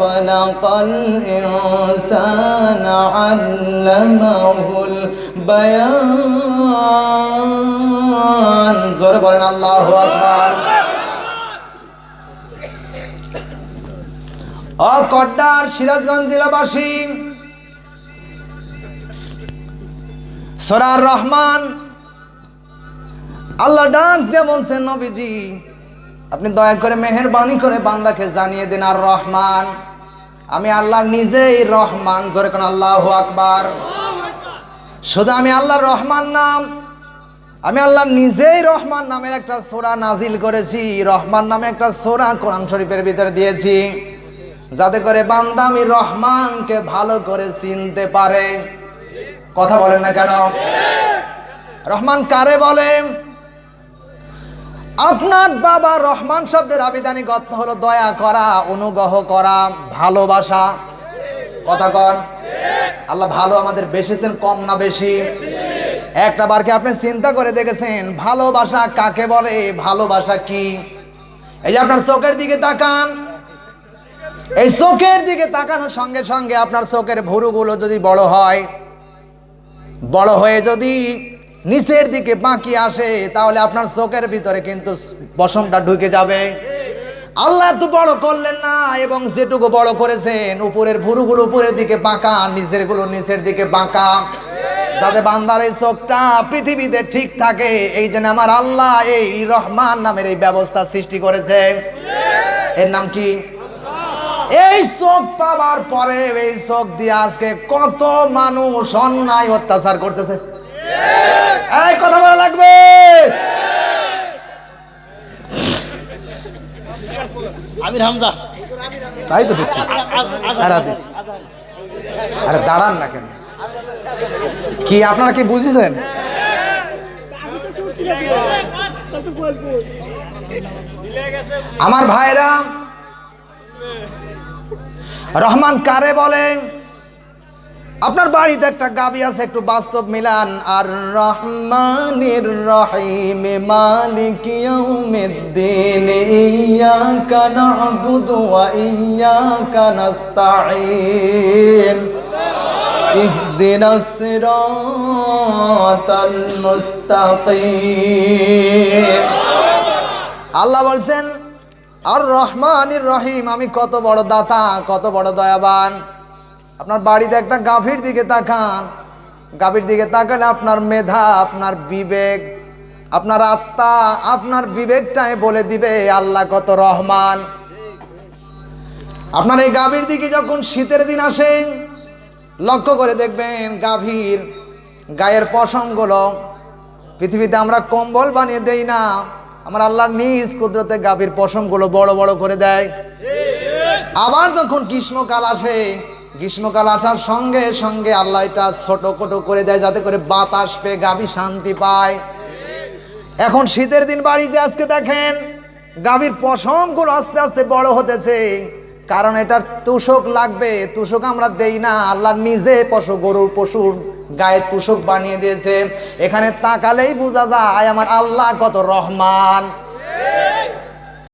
خلق الإنسان علمه البيان زور بولن الله أكبر ও কড্ডার সিরাজগঞ্জ জেলাবাসী সরার রহমান আল্লাহ ডাক দিয়ে বলছেন নবীজি আপনি দয়া করে মেহেরবানি করে বান্দাকে জানিয়ে দিন আর রহমান আমি আল্লাহ নিজেই রহমান ধরে কোন আল্লাহ আকবার। শুধু আমি আল্লাহর রহমান নাম, আমি আল্লাহ নিজেই রহমান নামের একটা সোরা নাজিল করেছি। রহমান নামে একটা সোরা কোরআন শরীফের ভিতরে দিয়েছি। যাতে করে বান্দা আমি রহমানকে ভালো করে চিনতে পারে। কথা বলেন না কেন? রহমান কারে বলে? আপনার বাবা রহমান শব্দের আবিধানিক অর্থ হলো দয়া করা, অনুগ্রহ করা, ভালোবাসা। কথা কন। আল্লাহ ভালো আমাদের বেশিছেন কম না বেশি? একটা বারকে আপনি চিন্তা করে দেখেছেন, ভালোবাসা কাকে বলে, ভালোবাসা কি? এই যে আপনার চোখের দিকে তাকান। এই চোখের দিকে তাকানোর সঙ্গে সঙ্গে আপনার চোখের ভুরুগুলো যদি বড় হয়, বড় হয়ে যদি নিচের দিকে বাঁকি আসে, তাহলে আপনার চোখের ভিতরে কিন্তু বসমটা ঢুকে যাবে। আল্লাহ তো বড় করলেন না, এবং যেটুকু বড় করেছেন, উপরের ভুরুগুলো উপরের দিকে বাঁকা নিচেরগুলো নিচের দিকে বাঁকা। যাতে বান্দার এই চোখটা পৃথিবীতে ঠিক থাকে, এই জন্য আমার আল্লাহ এই রহমান নামের এই ব্যবস্থা সৃষ্টি করেছে। এর নাম কি? এই চোখ পাওয়ার পরে, এই চোখ দিয়ে আজকে কত মানুষ অন্যায় অত্যাচার করতেছে। এই কথা বলা লাগবে। আমির হামজা। তাই তো দিচ্ছি। আরে দিচ্ছি আরে দাঁড়ান না কেন? কি আপনারা কি বুঝেছেন? আমার ভাইরা রহমান কারে বলেন? আপনার বাড়িতে একটা গাবি আছে, একটু বাস্তব মিলান। আর রহমানের রহিম মালিক ইয়াউমিদ্দিন ইয়াকা না'বুদু ওয়া ইয়াকা নাস্তাঈন। ইহদিনাস সিরাতাল মুস্তাকিম। আল্লাহ বলছেন, আর রহমানির রহিম, আমি কত বড় দাতা, কত বড় দয়াবান। আপনার বাড়িতে একটা গাভীর দিকে তাকান। গাভীর দিকে তাকালে আপনার মেধা, আপনার বিবেক, আপনার আত্মা, আপনার বিবেকটাই বলে দিবে, আল্লাহ কত রহমান। আপনার এই গাভীর দিকে যখন শীতের দিন আসে, লক্ষ্য করে দেখবেন গাভীর গায়ের পশমগুলো পৃথিবীতে আমরা কম্বল বানিয়ে দেই না, আমার আল্লাহ নিজ কুদরতে গাভীর পশমগুলো বড় বড় করে দেয়। আবার যখন গ্রীষ্মকাল আসে গ্রীষ্মকাল আসার সঙ্গে সঙ্গে আল্লাহ এটা ছোট কোটো করে দেয়, যাতে করে বাতাস পেয়ে গাভী শান্তি পায়। এখন শীতের দিন বাড়ি যে আজকে দেখেন, গাভীর পশমগুলো আস্তে আস্তে বড় হতেছে। কারণ এটার তুষক লাগবে, তুষক আমরা দেই না, আল্লাহ নিজে পশু, গরুর পশুর গায়ে তুষক বানিয়ে দিয়েছে। এখানে তাকালেই বোঝা যায়, আমার আল্লাহ কত রহমান।